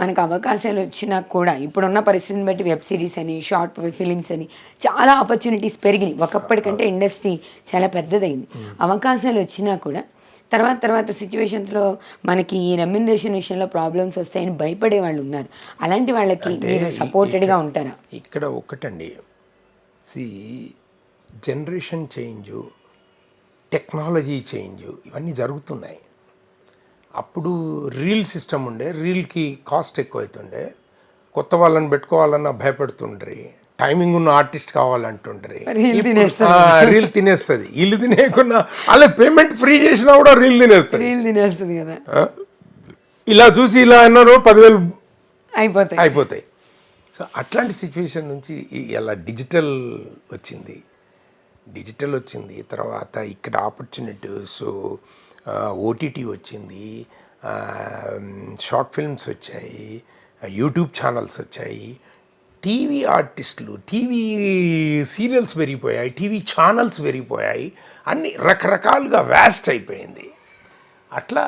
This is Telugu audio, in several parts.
మనకు అవకాశాలు వచ్చినా కూడా ఇప్పుడున్న పరిస్థితిని బట్టి వెబ్ సిరీస్ అని షార్ట్ ఫిలిమ్స్ అని చాలా ఆపర్చునిటీస్ పెరిగినాయి. ఒకప్పటికంటే ఇండస్ట్రీ చాలా పెద్దదైంది. అవకాశాలు వచ్చినా కూడా తర్వాత తర్వాత సిచ్యువేషన్స్లో మనకి ఈ రెమ్యునరేషన్ విషయంలో ప్రాబ్లమ్స్ వస్తాయని భయపడే వాళ్ళు ఉన్నారు. అలాంటి వాళ్ళకి మీరు సపోర్టెడ్గా ఉంటారా? ఇక్కడ ఒక్కటండి. See generation change technology change ఇవన్నీ జరుగుతున్నాయి. అప్పుడు రీల్ సిస్టమ్ ఉండే రీల్కి కాస్ట్ ఎక్కువ అవుతుండే కొత్త వాళ్ళని పెట్టుకోవాలన్నా భయపడుతుండ్రి. టైమింగ్ ఉన్న ఆర్టిస్ట్ కావాలంటుండ్రి. రీల్ తినేస్తుంది. ఇల్లు తినేయకుండా అలా పేమెంట్ ఫ్రీ చేసినా కూడా రీల్ తినేస్తుంది. రీల్ తినేస్తుంది కదా? ఇలా చూసి ఇలా అన్నారు పదివేలు అయిపోతాయి. అయిపోతాయి. సో అట్లాంటి సిచ్యువేషన్ నుంచి ఇలా డిజిటల్ వచ్చింది? డిజిటల్ వచ్చింది. తర్వాత ఇక్కడ ఆపర్చునిటీస్ ఓటీటీ వచ్చింది షార్ట్ ఫిల్మ్స్ వచ్చాయి యూట్యూబ్ ఛానల్స్ వచ్చాయి. టీవీ ఆర్టిస్టులు టీవీ సీరియల్స్ పెరిగిపోయాయి టీవీ ఛానల్స్ పెరిగిపోయాయి అన్ని రకరకాలుగా వ్యాస్ట్ అయిపోయింది. అట్లా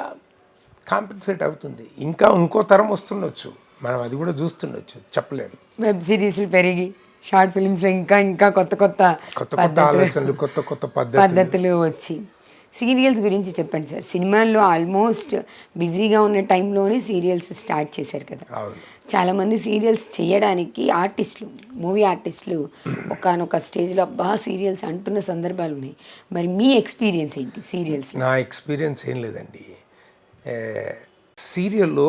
కాంపెన్సేట్ అవుతుంది. ఇంకా ఇంకో తరం వస్తుండొచ్చు. మనం అది కూడా చూస్తుండొచ్చు చెప్పలేము వెబ్ సిరీస్లు పెరిగి షార్ట్ ఫిలిమ్స్లో ఇంకా ఇంకా కొత్త కొత్త కొత్త కొత్త ఆలోచనలు కొత్త కొత్త పద్ధతి పద్ధతులు వచ్చి. సీరియల్స్ గురించి చెప్పండి సార్. సినిమాల్లో ఆల్మోస్ట్ బిజీగా ఉన్న టైంలోనే సీరియల్స్ స్టార్ట్ చేశారు కదా. చాలామంది సీరియల్స్ చేయడానికి ఆర్టిస్టులు మూవీ ఆర్టిస్టులు ఒకనొక స్టేజ్లో అబ్బా సీరియల్స్ అంటున్న సందర్భాలు ఉన్నాయి. మరి మీ ఎక్స్పీరియన్స్ ఏంటి సీరియల్స్? నా ఎక్స్పీరియన్స్ ఏం లేదండి. సీరియల్లో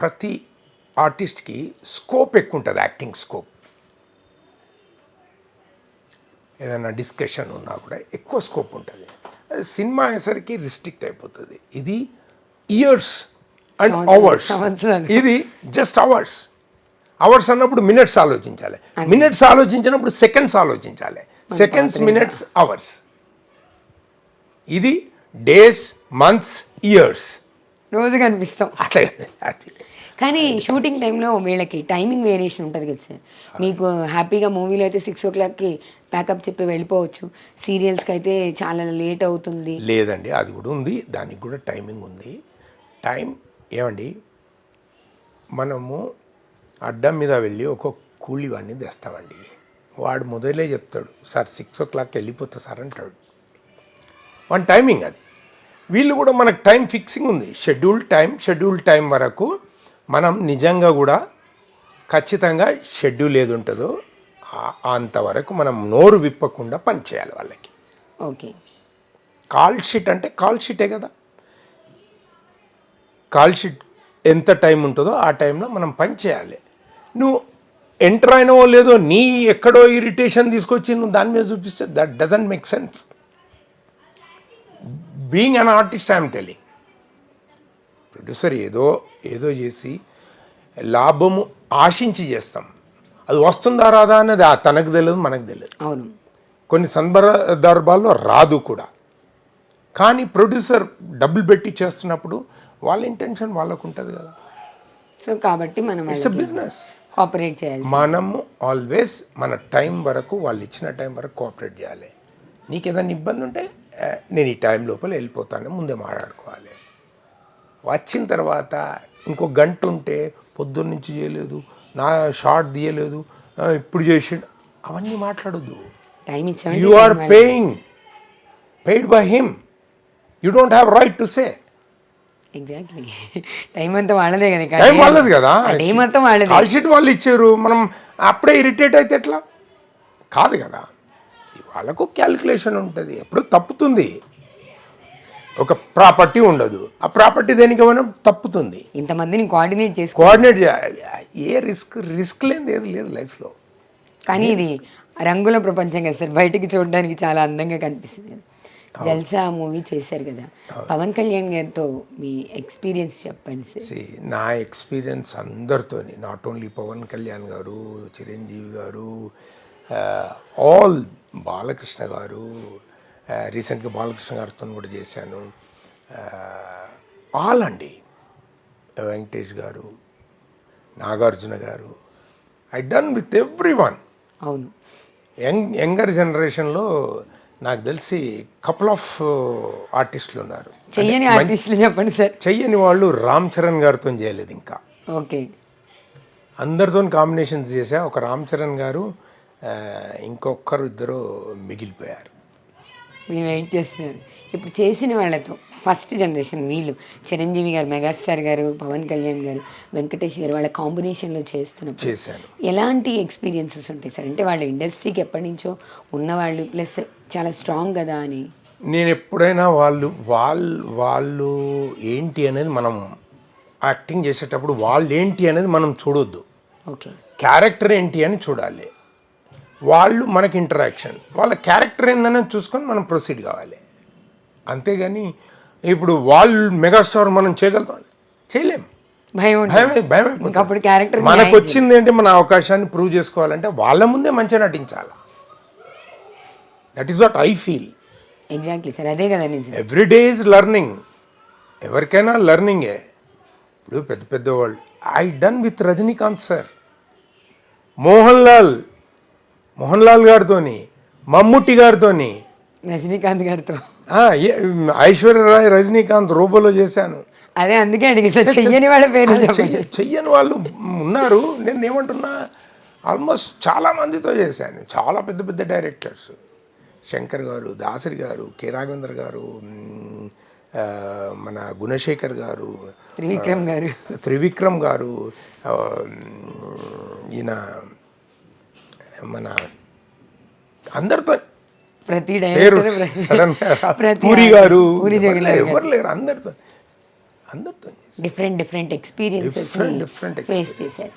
ప్రతి ఆర్టిస్ట్కి స్కోప్ ఎక్కువ ఉంటుంది యాక్టింగ్ స్కోప్. ఏదైనా డిస్కషన్ ఉన్నా కూడా ఎక్కువ స్కోప్ ఉంటుంది. సినిమా అయ్యేసరికి రిస్ట్రిక్ట్ అయిపోతుంది. ఇది ఇయర్స్ అండ్ అవర్స్. ఇది జస్ట్ అవర్స్ అవర్స్ అన్నప్పుడు మినిట్స్ ఆలోచించాలి. మినిట్స్ ఆలోచించినప్పుడు సెకండ్స్ ఆలోచించాలి. సెకండ్స్ మినిట్స్ అవర్స్ ఇది డేస్ మంత్స్ ఇయర్స్ రోజు కనిపిస్తాం అట్లా అది కానీ షూటింగ్ టైంలో వీళ్ళకి టైమింగ్ వేరియేషన్ ఉంటుంది కదా సార్. మీకు హ్యాపీగా మూవీలో అయితే సిక్స్ ఓ క్లాక్కి ప్యాకప్ చెప్పి వెళ్ళిపోవచ్చు. సీరియల్స్కి అయితే చాలా లేట్ అవుతుంది. లేదండి అది కూడా ఉంది. దానికి కూడా టైమింగ్ ఉంది. టైం ఏమండి? మనము అడ్డం మీద వెళ్ళి ఒక కూలి వాడిని తెస్తామండి. వాడు మొదలే చెప్తాడు సార్ సిక్స్ ఓ క్లాక్ వెళ్ళిపోతా సార్ అంటాడు. వన్ టైమింగ్ అది. వీళ్ళు కూడా మనకు టైం ఫిక్సింగ్ ఉంది. షెడ్యూల్ టైం షెడ్యూల్ టైం వరకు మనం నిజంగా కూడా ఖచ్చితంగా షెడ్యూల్ ఏది ఉంటుందో అంతవరకు మనం నోరు విప్పకుండా పని చేయాలి వాళ్ళకి. ఓకే. కాల్ షీట్ అంటే కాల్ షీటే కదా. కాల్ షీట్ ఎంత టైం ఉంటుందో ఆ టైంలో మనం పని చేయాలి. నువ్వు ఎంటర్ అయినవో లేదో నీ ఎక్కడో ఇరిటేషన్ తీసుకొచ్చి నువ్వు దాని మీద చూపిస్తే that doesn't make sense being an artist I'm telling producer ఏదో ఏదో చేసి లాభము ఆశించి చేస్తాం. అది వస్తుందా రాదా అన్నది ఆ తనకు తెలియదు మనకు తెలియదు. అవును. కొన్ని సందర్భాల్లో రాదు కూడా. కానీ ప్రొడ్యూసర్ డబ్బులు పెట్టి చేస్తున్నప్పుడు వాళ్ళ ఇంటెన్షన్ వాళ్ళకు ఉంటుంది కదా. సో కాబట్టి మనం ఇట్స్ బిజినెస్ కోఆపరేట్ చేయాలి మనము ఆల్వేస్ మన టైం వరకు వాళ్ళు ఇచ్చిన టైం వరకు కోఆపరేట్ చేయాలి. నీకు ఏదైనా ఇబ్బంది ఉంటే "ఏ, నేను ఈ టైం లోపల వెళ్ళిపోతాను ముందే మాట్లాడుకోవాలి. వచ్చిన తర్వాత ఇంకో గంట ఉంటే పొద్దున్న నుంచి చేయలేదు నా షార్ట్ తీయలేదు "ఆ, ఇప్పుడు చేసిండు. అవన్నీ మాట్లాడొద్దు. You are paying paid by him you don't have right to say exactly time అంతా వాళ్ళదే కదా టైం వాళ్ళది కదా. టైం అంతా వాళ్ళదే. కాల్ షీట్ వాళ్ళు ఇచ్చారు. మనం అప్పుడే ఇరిటేట్ అయితే ఎట్లా? కాదు కదా. వాళ్ళకు క్యాలిక్యులేషన్ ఉంటుంది. ఎప్పుడు తప్పుతుంది. ఒక ప్రాపర్టీ ఉండదు. ఆ ప్రాపర్టీ దేనికి మనం తప్పుతుంది. ఇంతమందిని కోఆర్డినేట్ చేసుకో కోఆర్డినేట్ ఏ రిస్క్ రిస్క్ లేనిది ఏది లేదు లైఫ్లో కానీ ఇది రంగుల ప్రపంచం కదా సార్. బయటికి చూడడానికి చాలా అందంగా కనిపిస్తుంది కదా. జల్సా మూవీ చేశారు కదా. పవన్ కళ్యాణ్ గారితో మీ ఎక్స్పీరియన్స్ చెప్పండి సార్. నా ఎక్స్పీరియన్స్ అందరితోని నాట్ ఓన్లీ పవన్ కళ్యాణ్ గారు చిరంజీవి గారు ఆల్ బాలకృష్ణ గారు రీసెంట్గా బాలకృష్ణ గారితో కూడా చేశాను. ఆల్ అండి Venkatesh garu Nagarjuna garu I done with every one. అవును. యంగ్ యంగర్ జనరేషన్లో నాకు తెలిసి కపుల్ ఆఫ్ ఆర్టిస్టులు ఉన్నారు. చెయ్యని ఆర్టిస్టులు చెప్పండి సార్. చెయ్యని వాళ్ళు రామ్ చరణ్ గారితో చేయలేదు ఇంకా. ఓకే. అందరితో కాంబినేషన్స్ చేశా. ఒక రామ్ చరణ్ గారు ఇంకొకరు ఇద్దరు మిగిలిపోయారు. మీరు వెయిట్ చేస్తున్నారు? ఇప్పుడు చేసిన వాళ్ళతో ఫస్ట్ జనరేషన్ వీళ్ళు. చిరంజీవి గారు మెగాస్టార్ గారు పవన్ కళ్యాణ్ గారు వెంకటేష్ గారు వాళ్ళ కాంబినేషన్లో చేస్తున్నప్పుడు ఎలాంటి ఎక్స్పీరియన్సెస్ ఉంటాయి సార్? అంటే వాళ్ళ ఇండస్ట్రీకి ఎప్పటి నుంచో ఉన్నవాళ్ళు ప్లస్ చాలా స్ట్రాంగ్ కదా అని. నేను ఎప్పుడైనా వాళ్ళు వాళ్ళు వాళ్ళు ఏంటి అనేది మనం యాక్టింగ్ చేసేటప్పుడు వాళ్ళు ఏంటి అనేది మనం చూడొద్దు. ఓకే. క్యారెక్టర్ ఏంటి అని చూడాలి. వాళ్ళు మనకి ఇంటరాక్షన్ వాళ్ళ క్యారెక్టర్ ఏందని చూసుకొని మనం ప్రొసీడ్ కావాలి. అంతేగాని ఇప్పుడు వాళ్ళు మెగాస్టార్ మనం చేయగలుగుతాం. చేయలేం. క్యారెక్టర్ మనకు వచ్చింది ఏంటి మన అవకాశాన్ని ప్రూవ్ చేసుకోవాలంటే వాళ్ళ ముందే మంచిగా నటించాలి. That is what I feel exactly sir అదే కదా నిజం. ఎవ్రీ డే ఈజ్ లెర్నింగ్ ఎవరికైనా లెర్నింగే ఇప్పుడు పెద్ద పెద్ద వాళ్ళు. I done with Rajinikanth sir Mohan Lal Mohan Lal గారితోని Mammootty గారితోని. రజనీకాంత్ గారితో. ఐశ్వర్యరాయ్ రజనీకాంత్ రూపంలో చేశాను. అదే అందుకే చెయ్యని వాళ్ళ పేరు చెయ్యని వాళ్ళు ఉన్నారు. నేను ఏమంటున్నా ఆల్మోస్ట్ చాలా మందితో చేశాను. చాలా పెద్ద పెద్ద డైరెక్టర్స్. శంకర్ గారు దాసరి గారు కె రాఘవేంద్ర గారు మన గుణశేఖర్ గారు త్రివిక్రమ్ గారు. త్రివిక్రమ్ గారు ఈయన మన అందరితో ప్రతి పేరు పూరి గారు ఎవరు లేరు? అందరితో అందరితో different different experiences Different, different face చేశారు.